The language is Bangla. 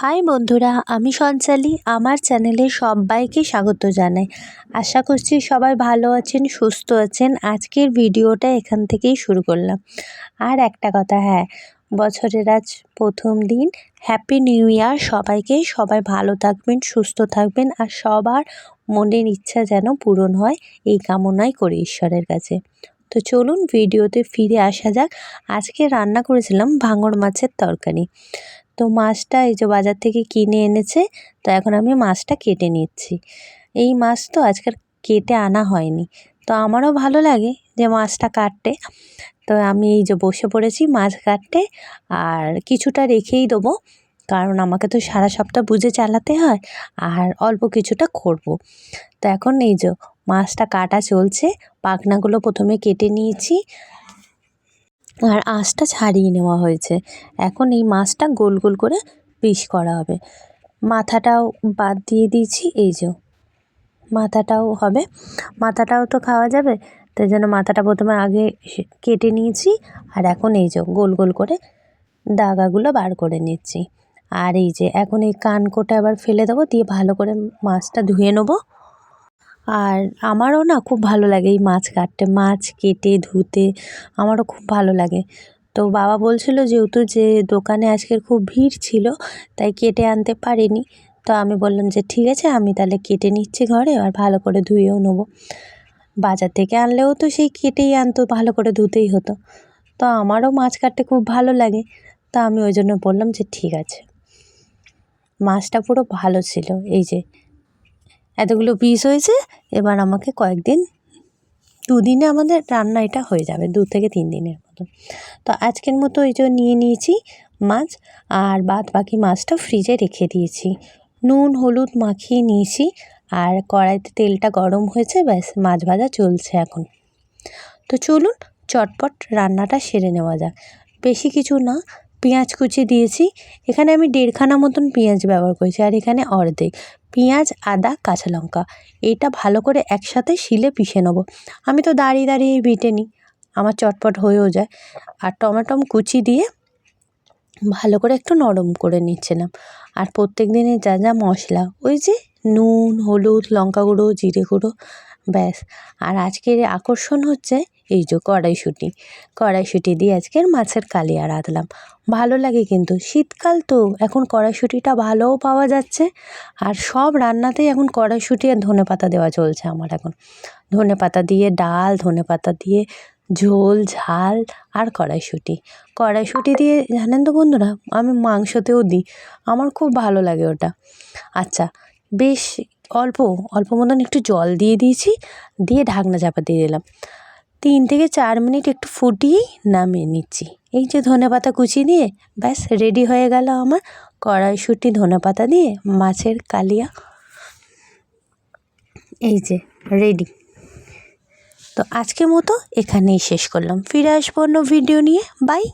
হাই বন্ধুরা, আমি সঞ্চালি, আমার চ্যানেলে সবাইকে স্বাগত জানাই। আশা করছি সবাই ভালো আছেন, সুস্থ আছেন। আজকের ভিডিওটা এখান থেকেই শুরু করলাম। আর একটা কথা হ্যাঁ বছরের আজ প্রথম দিন। হ্যাপি নিউ ইয়ার সবাইকে। সবাই ভালো থাকবেন, সুস্থ থাকবেন আর সবার মনের ইচ্ছা যেন পূরণ হয়, এই কামনাই করি ঈশ্বরের কাছে। তো চলুন ভিডিওতে ফিরে আসা যাক। আজকে রান্না করেছিলাম ভাঙর মাছের তরকারি। তো মাছটা এই যে বাজার থেকে কিনে এনেছে, তো এখন আমি মাছটা কেটে নিচ্ছি এই মাছ তো আজকাল কেটে আনা হয়নি, তো আমারও ভালো লাগে যে মাছটা কাটতে তো আমি এই যে বসে পড়েছি মাছ কাটতে, আর কিছুটা রেখেই দেবো, কারণ আমাকে তো সারা সপ্তাহ বুঝে চালাতে হয়, আর অল্প কিছুটা করব। তো এখন এই যে মাছটা কাটা চলছে, পাখনাগুলো প্রথমে কেটে নিয়েছি আর আঁশটা ছাড়িয়ে নেওয়া হয়েছে। এখন এই মাছটা গোল গোল করে পিস করা হবে। মাথাটাও বাদ দিয়ে দিয়েছি, এই যে। মাথাটাও হবে। মাথাটাও তো খাওয়া যাবে, তাই জন্য মাথাটা প্রথমে আগে কেটে নিয়েছি আর এখন এই যে গোল গোল করে দাগাগুলো বার করে নিচ্ছি। আর এই যে এখন এই কানকোটা আবার ফেলে দেবো, দিয়ে ভালো করে মাছটা ধুয়ে নেব। আর আমারও না খুব ভালো লাগে এই মাছ কাটতে, মাছ কেটে, ধুতে আমারও খুব ভালো লাগে। তো বাবা বলছিল যেহেতু যে দোকানে আজকের খুব ভিড় ছিল, তাই কেটে আনতে পারিনি। তো আমি বললাম যে ঠিক আছে, আমি তাহলে কেটে নিচ্ছি ঘরে আর ভালো করে ধুয়েও নেব। বাজার থেকে আনলেও তো সেই কেটেই আনতো, ভালো করে ধুতেই হতো। তো আমারও মাছ কাটতে খুব ভালো লাগে। তা আমি ওই জন্য বললাম যে ঠিক আছে। মাছটা পুরো ভালো ছিল, এই যে এতগুলো পিস হয়েছে, এবার আমাকে কয়েকদিন দুদিনে আমাদের রান্না এটা হয়ে যাবে, দু থেকে তিন দিনের মতো তো আজকের মতো এই যে নিয়ে নিয়েছি মাছ, আর বাদ বাকি মাছটা ফ্রিজে রেখে দিয়েছি। নুন, হলুদ মাখিয়ে নিয়েছি, আর কড়াইতে তেলটা গরম হয়েছে, ব্যাস মাছ ভাজা চলছে এখন। তো চলুন চটপট রান্নাটা সেরে নেওয়া যাক। বেশি কিছু না পেঁয়াজ কুচি দিয়েছি। এখানে আমি দেড়খানা মতন পেঁয়াজ ব্যবহার করেছি আর এখানে অর্ধেক। পেঁয়াজ, আদা, কাঁচা লঙ্কা। এইটা ভালো করে একসাথে শিলে পিষে নেব। আমি তো দাঁড়িয়ে দাঁড়িয়ে বেটে নিই। আমার চটপট হয়েও যায়। আর টমেটম কুচি দিয়ে ভালো করে একটু নরম করে নিচ্ছিলাম। আর প্রত্যেক দিনের যা যা মশলা, ওই যে নুন, হলুদ, লঙ্কা গুঁড়ো, জিরে গুঁড়ো, ব্যাস। আর আজকের আকর্ষণ হচ্ছে এই যে কড়াইশুঁটি। কড়াইশুঁটি দিয়ে আজকের মাছের কালিয়া রাঁধলাম ভালো লাগে কিন্তু। শীতকাল তো এখন কড়াইশুঁটিটা ভালোও পাওয়া যাচ্ছে আর সব রান্নাতেই এখন কড়াইশুঁটি আর ধনে পাতা দেওয়া চলছে আমার এখন। ধনে পাতা দিয়ে ডাল, ধনে পাতা দিয়ে ঝোল, ঝাল আর কড়াইশুঁটি। কড়াইশুঁটি দিয়ে জানেন তো বন্ধুরা, আমি মাংসতেও দিই। আমার খুব ভালো লাগে ওটা। আচ্ছা বেশ অল্প অল্প মতন একটু জল দিয়ে দিয়েছি, দিয়ে ঢাকনা চাপা দিয়ে দিলাম। তিন থেকে চার মিনিট একটু ফুটিয়েই নামিয়ে নিচ্ছি। এই যে ধনে পাতা কুচি দিয়ে ব্যাস রেডি হয়ে গেল আমার কড়াইশুঁটি ধনে পাতা দিয়ে মাছের কালিয়া। এই যে রেডি। তো আজকে মতো এখানেই শেষ করলাম। ফিরে আসব অন্য ভিডিও নিয়ে। বাই